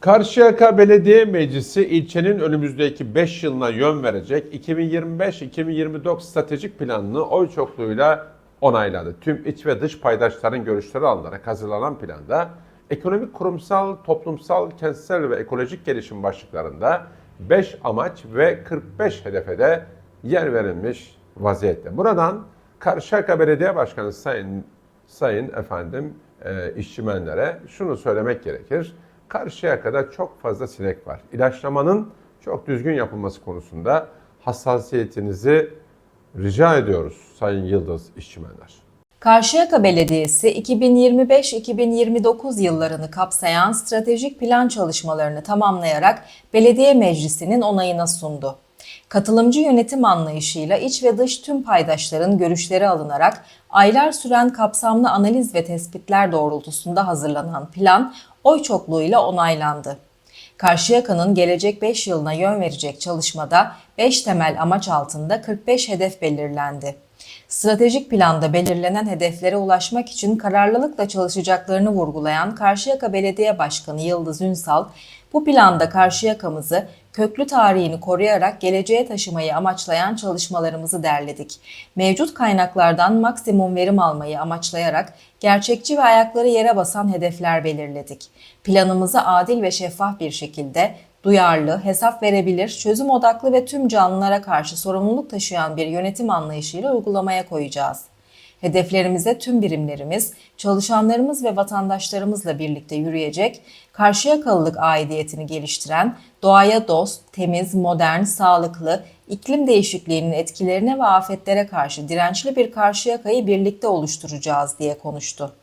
Karşıyaka Belediye Meclisi ilçenin önümüzdeki 5 yılına yön verecek 2025-2029 stratejik planını oy çokluğuyla onayladı. Tüm iç ve dış paydaşların görüşleri alınarak hazırlanan planda ekonomik, kurumsal, toplumsal, kentsel ve ekolojik gelişim başlıklarında 5 amaç ve 45 hedefe de yer verilmiş vaziyette. Buradan Karşıyaka Belediye Başkanı Sayın Sayın efendim e, işçimenlere şunu söylemek gerekir. Karşıyaka'da çok fazla sinek var. İlaçlamanın çok düzgün yapılması konusunda hassasiyetinizi rica ediyoruz Sayın Yıldız işçimenler. Karşıyaka Belediyesi 2025-2029 yıllarını kapsayan stratejik plan çalışmalarını tamamlayarak belediye meclisinin onayına sundu. Katılımcı yönetim anlayışıyla iç ve dış tüm paydaşların görüşleri alınarak aylar süren kapsamlı analiz ve tespitler doğrultusunda hazırlanan plan oy çokluğuyla onaylandı. Karşıyaka'nın gelecek 5 yılına yön verecek çalışmada 5 temel amaç altında 45 hedef belirlendi. Stratejik planda belirlenen hedeflere ulaşmak için kararlılıkla çalışacaklarını vurgulayan Karşıyaka Belediye Başkanı Yıldız Ünsal, bu planda Karşıyaka'mızı köklü tarihini koruyarak geleceğe taşımayı amaçlayan çalışmalarımızı derledik. Mevcut kaynaklardan maksimum verim almayı amaçlayarak gerçekçi ve ayakları yere basan hedefler belirledik. Planımızı adil ve şeffaf bir şekilde duyarlı, hesap verebilir, çözüm odaklı ve tüm canlılara karşı sorumluluk taşıyan bir yönetim anlayışıyla uygulamaya koyacağız. Hedeflerimize tüm birimlerimiz, çalışanlarımız ve vatandaşlarımızla birlikte yürüyecek, karşıyakalılık aidiyetini geliştiren, doğaya dost, temiz, modern, sağlıklı, iklim değişikliğinin etkilerine ve afetlere karşı dirençli bir karşıyakayı birlikte oluşturacağız diye konuştu.